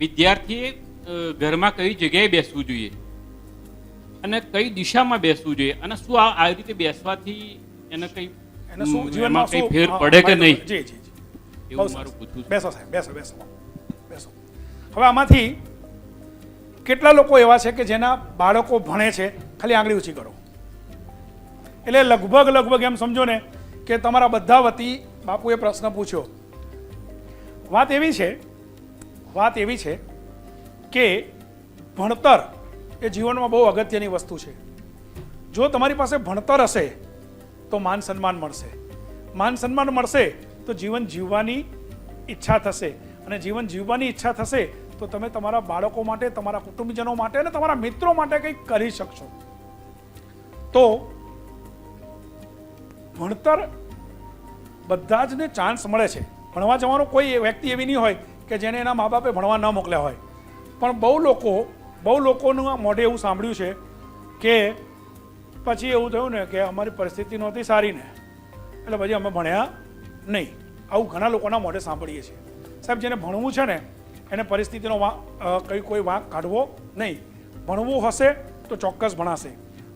વિદ્યાર્થીએ ઘરમાં કઈ જગ્યાએ બેસવું જોઈએ? અને કઈ દિશામાં બેસવું જોઈએ? અને શું આ આ રીતે બેસવાથી એને કઈ એને શું જીવનમાં કઈ ફેર પડે કે નહીં? જી જી એવું. મારું પૂછવું બેસો સાહેબ બેસો બેસો. બેસો. હવે આમાંથી કેટલા લોકો એવા છે કે જેના બાળકો ભણે છે? ખાલી આંગળી ઊંચી કરો. એટલે લગભગ લગભગ એમ સમજો ને કે તમારા બધા વતી બાપુએ પ્રશ્ન પૂછ્યો. વાત એવી છે વાત એવી છે કે ભણતર એ જીવનમાં બહુ અગત્યની વસ્તુ છે. જો તમારી પાસે ભણતર હશે, તો માન સન્માન મળશે. માન સન્માન મળશે, તો જીવન જીવવાની ઈચ્છા થશે. અને જીવન જીવવાની ઈચ્છા થશે, તો તમે તમારા બાળકો માટે, તમારા કુટુંબજનો માટે અને તમારા મિત્રો માટે કંઈક કરી શકશો. તો ભણતર બધા જ ને ચાન્સ મળે છે. ભણવા જવાનો કોઈ વ્યક્તિ એવી નહીં હોય કે જેને એના મા બાપે ભણવા ન મોકલ્યા હોય. પણ બહુ લોકો, બહુ લોકોનું આ મોઢે એવું સાંભળ્યું છે કે પછી એવું થયું ને કે અમારી પરિસ્થિતિ નહોતી સારી ને. એટલે પછી અમે ભણ્યા નહીં. આવું ઘણા લોકોના મોઢે સાંભળીએ છીએ. સાહેબ, જેને ભણવું છે ને, એને પરિસ્થિતિનો વાંક કંઈ કોઈ વાંક કાઢવો નહીં. ભણવું હશે તો ચોક્કસ ભણાશે.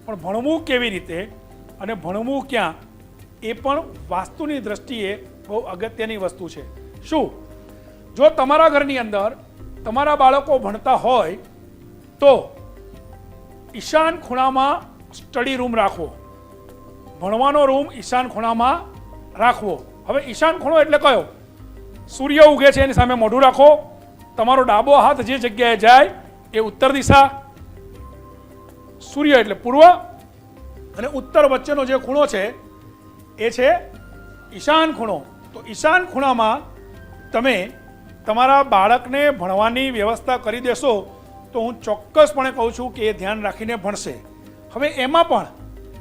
પણ ભણવું કેવી રીતે અને ભણવું ક્યાં એ પણ વાસ્તુની દ્રષ્ટિએ બહુ અગત્યની વસ્તુ છે. શું? જો તમારા ઘરની અંદર તમારા બાળકો ભણતા હોય, તો ઈશાન ખૂણામાં સ્ટડી રૂમ રાખવો. ભણવાનો રૂમ ઈશાન ખૂણામાં રાખવો. હવે ઈશાન ખૂણો એટલે કયો? સૂર્ય ઉગે છે એની સામે મોઢું રાખો. તમારો ડાબો હાથ જે જગ્યાએ જાય એ ઉત્તર દિશા. સૂર્ય એટલે પૂર્વ અને ઉત્તર વચ્ચેનો જે ખૂણો છે એ છે ઈશાન ખૂણો. તો ઈશાન ખૂણામાં તમે તમારા બાળકને ભણવાની વ્યવસ્થા કરી દેશો, તો હું ચોક્કસપણે કહું છું કે એ ધ્યાન રાખીને ભણશે. હવે એમાં પણ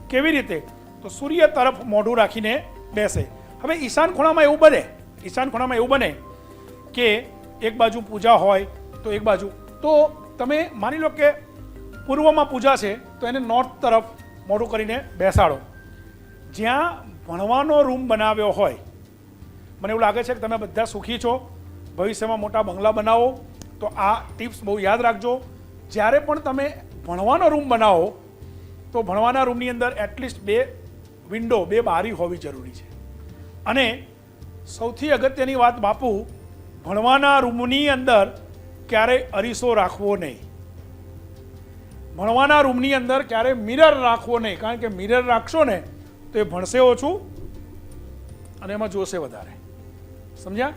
કેવી રીતે? તો સૂર્ય તરફ મોઢું રાખીને બેસે. હવે ઈશાન ખૂણામાં એવું બને, ઈશાન ખૂણામાં એવું બને કે એક બાજુ પૂજા હોય તો એક બાજુ. તો તમે માની લો કે પૂર્વમાં પૂજા છે, તો એને નોર્થ તરફ મોઢું કરીને બેસાડો. જ્યાં ભણવાનો રૂમ બનાવ્યો હોય, મને એવું લાગે છે કે તમે બધા સુખી છો. ભવિષ્યમાં મોટા બંગલા બનાવો, તો આ ટિપ્સ બહુ યાદ રાખજો. જ્યારે પણ તમે ભણવાનો રૂમ બનાવો, તો ભણવાના રૂમની અંદર એટલીસ્ટ બે વિન્ડો, બે બારી હોવી જરૂરી છે. અને સૌથી અગત્યની વાત બાપુ, ભણવાના રૂમની અંદર ક્યારેય અરીસો રાખવો નહીં. ભણવાના રૂમની અંદર ક્યારેય મિરર રાખવો નહીં, કારણ કે મિરર રાખશો ને, તો એ ભણશે ઓછું અને એમાં જોશે વધારે. સમજ્યા?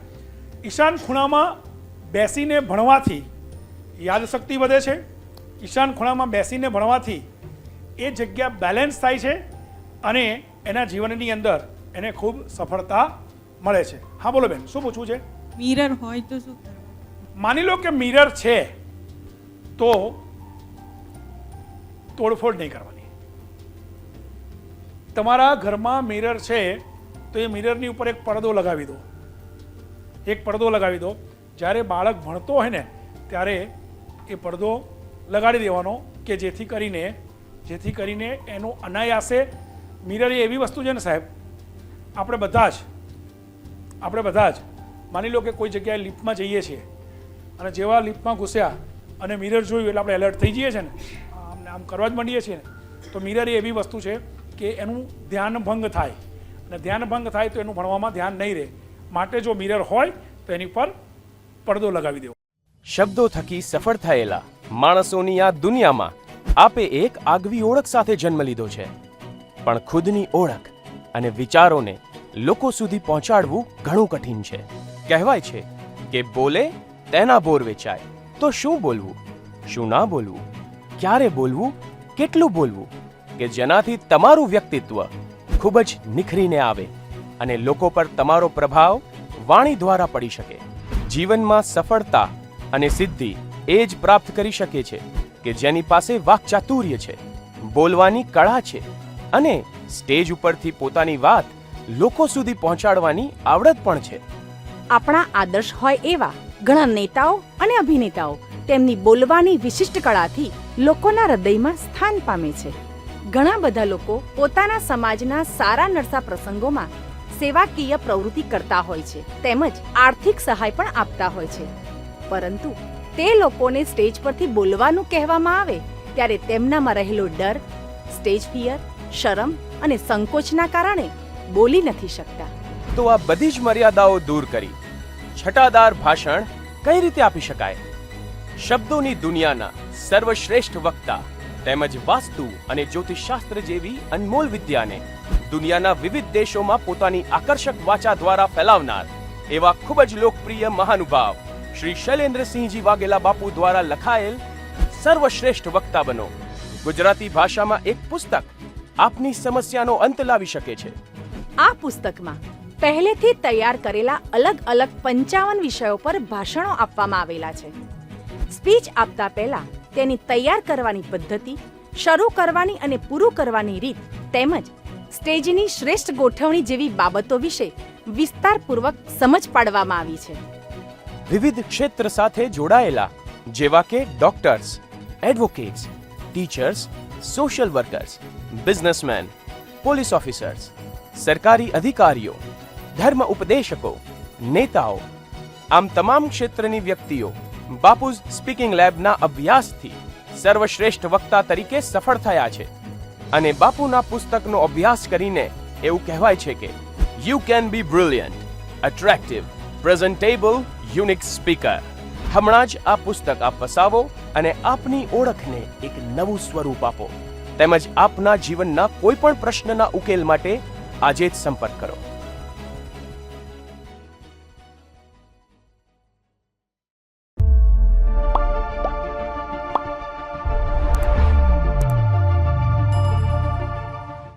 ઈશાન ખૂણામાં બેસીને ભણવાથી યાદશક્તિ વધે છે. ઈશાન ખૂણામાં બેસીને ભણવાથી એ જગ્યા બેલેન્સ થાય છે અને એના જીવનની અંદર એને ખૂબ સફળતા મળે છે. હા બોલો બેન શું પૂછવું છે? મિરર હોય તો શું માની લો કે મિરર છે તો તોડફોડ નહીં કરવાની. તમારા ઘરમાં મિરર છે તો એ મિરરની ઉપર એક પડદો લગાવી દો. એક પડદો લગાવી દો. જ્યારે બાળક ભણતો હોય ને, ત્યારે એ પડદો લગાડી દેવાનો કે જેથી કરીને જેથી કરીને એનું અનાયાસે મિરર એ એવી વસ્તુ છે ને સાહેબ, આપણે બધા જ, આપણે બધા જ, માની લો કે કોઈ જગ્યાએ લિફ્ટમાં જઈએ છીએ અને જેવા લિફ્ટમાં ઘૂસ્યા અને મિરર જોયું એટલે આપણે એલર્ટ થઈ જઈએ છીએ ને આમને આમ કરવા જ માંડીએ છીએ ને, તો મિરર એ એવી વસ્તુ છે કે એનું ધ્યાન ભંગ થાય. અને ધ્યાન ભંગ થાય તો એનું ભણવામાં ધ્યાન નહીં રહે. માટે જો મિરર હોય, તો એની પર પડદો લગાવી દેવો. શબ્દો થકી સફળ થયેલા માણસોની આ દુનિયામાં આપે એક આગવી ઓળખ સાથે જન્મ લીધો છે. પણ ખુદની ઓળખ અને વિચારોને લોકો સુધી પહોંચાડવું ઘણું કઠિન છે. કહેવાય છે કે બોલે તેના બોર વેચાય. તો શું બોલવું? શું ના બોલવું? ક્યારે બોલવું? કેટલું બોલવું? કે જેનાથી તમારું વ્યક્તિત્વ ખૂબ જ નિખરીને આવે. અને લોકો પર તમારો પ્રભાવ વાણી દ્વારા પડી શકે. જીવનમાં સફળતા અને સિદ્ધિ એ જ પ્રાપ્ત કરી શકે છે કે જેની પાસે વાકચાતુર્ય છે, બોલવાની કળા છે અને સ્ટેજ ઉપરથી પોતાની વાત લોકો સુધી પહોંચાડવાની આવડત પણ છે. આપણા આદર્શ હોય એવા ઘણા નેતાઓ અને અભિનેતાઓ તેમની બોલવાની વિશિષ્ટ કળાથી લોકોના હૃદયમાં સ્થાન પામે છે. ઘણા બધા લોકો પોતાના સમાજના સારા નરસા પ્રસંગોમાં સેવાકીય પ્રવૃત્તિ કરતા હોય છે, તેમજ આર્થિક સહાય પણ આપતા હોય છે. પરંતુ તે લોકોને સ્ટેજ પરથી બોલવાનું કહેવામાં આવે, ત્યારે તેમનામાં રહેલો ડર, સ્ટેજ ફિયર, શરમ અને સંકોચના કારણે બોલી નથી શકતા. તો આ બધી જ મર્યાદાઓ દૂર કરી, છટાદાર ભાષણ કઈ રીતે આપી શકાય? શબ્દોની દુનિયાના સર્વશ્રેષ્ઠ વક્તા તેમજ વાસ્તુ અને જ્યોતિષશાસ્ત્ર જેવી અનમોલ વિદ્યાને દુનિયાના વિવિધ દેશોમાં પોતાની આકર્ષક વાચા દ્વારા ફેલાવનાર એવા ખૂબ જ લોકપ્રિય મહાનુભાવ શ્રી શૈલેન્દ્રસિંહજી વાઘેલા બાપુ દ્વારા લખાયેલ સર્વશ્રેષ્ઠ વક્તા બનો. ગુજરાતી ભાષામાં એક પુસ્તક આપની સમસ્યાનો અંત લાવી શકે છે. આ પુસ્તકમાં પહેલેથી તૈયાર કરેલા અલગ અલગ પંચાવન વિષયો પર ભાષણો આપવામાં આવેલા છે. સ્પીચ આપતા પહેલા તેની તૈયાર કરવાની પદ્ધતિ, શરૂ કરવાની અને પૂરું કરવાની રીત તેમજ સ્ટેજની શ્રેષ્ઠ ગોઠવણી જેવી બાબતો વિશે વિસ્તારપૂર્વક સમજ પાડવામાં આવી છે. વિવિધ ક્ષેત્ર સાથે જોડાયેલા, જેવા કે doctors, advocates, teachers, social workers, businessman, police officers, સરકારી અધિકારીઓ, ધર્મ ઉપદેશકો, નેતાઓ, આમ તમામ ક્ષેત્રની વ્યક્તિઓ બાપુઝ સ્પીકિંગ લેબના અભ્યાસથી સર્વશ્રેષ્ઠ વક્તા તરીકે સફળ થયા છે. અને બાપુના પુસ્તકનો અભ્યાસ કરીને એવું કહેવાય છે કે you can be brilliant attractive presentable unique speaker હમણાં જ આ પુસ્તક આપ વસાવો અને આપની ઓળખને એક નવું સ્વરૂપ આપો. તેમજ આપના જીવનના કોઈ પણ પ્રશ્નના ઉકેલ માટે આજે જ સંપર્ક કરો.